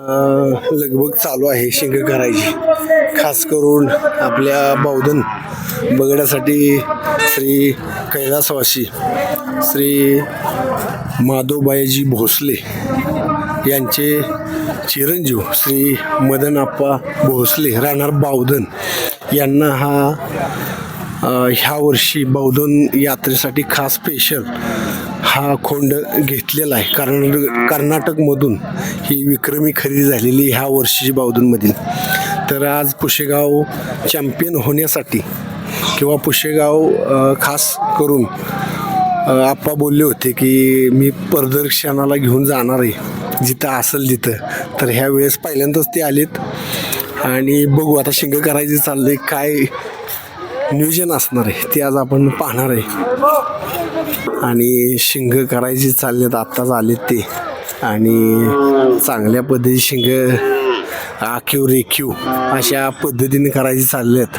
लगभग चालू आहे शिंग करायची. खास करून आपल्या बौद्धन बघण्यासाठी श्री कैलासवासी श्री माधोबायाजी भोसले यांचे चिरंजीव श्री मदनप्पा भोसले राहणार बावधन यांना हा ह्या वर्षी बौद्धन यात्रेसाठी खास स्पेशल हा खोंड घेतलेला आहे. कारण कर्नाटकमधून ही विक्रमी खरेदी झालेली ह्या वर्षीची बौद्धनमधील तर आज पुशेगाव चॅम्पियन होण्यासाठी किंवा पुशेगाव खास करून आप्पा बोलले होते की मी प्रदर्शनाला घेऊन जाणार आहे. जिथं असेल तिथं. तर ह्या वेळेस पहिल्यांदाच ते आलेत. आणि बघू आता शिंग करायचे आहे काय नियोजन असणार आहे. ते आज आपण पाहणार आहे. आणि शिंग करायची चाललेत आत्ताच आलेत ते. आणि चांगल्या पद्धती शिंग आखीव रेखीव अशा पद्धतीने करायची आहेत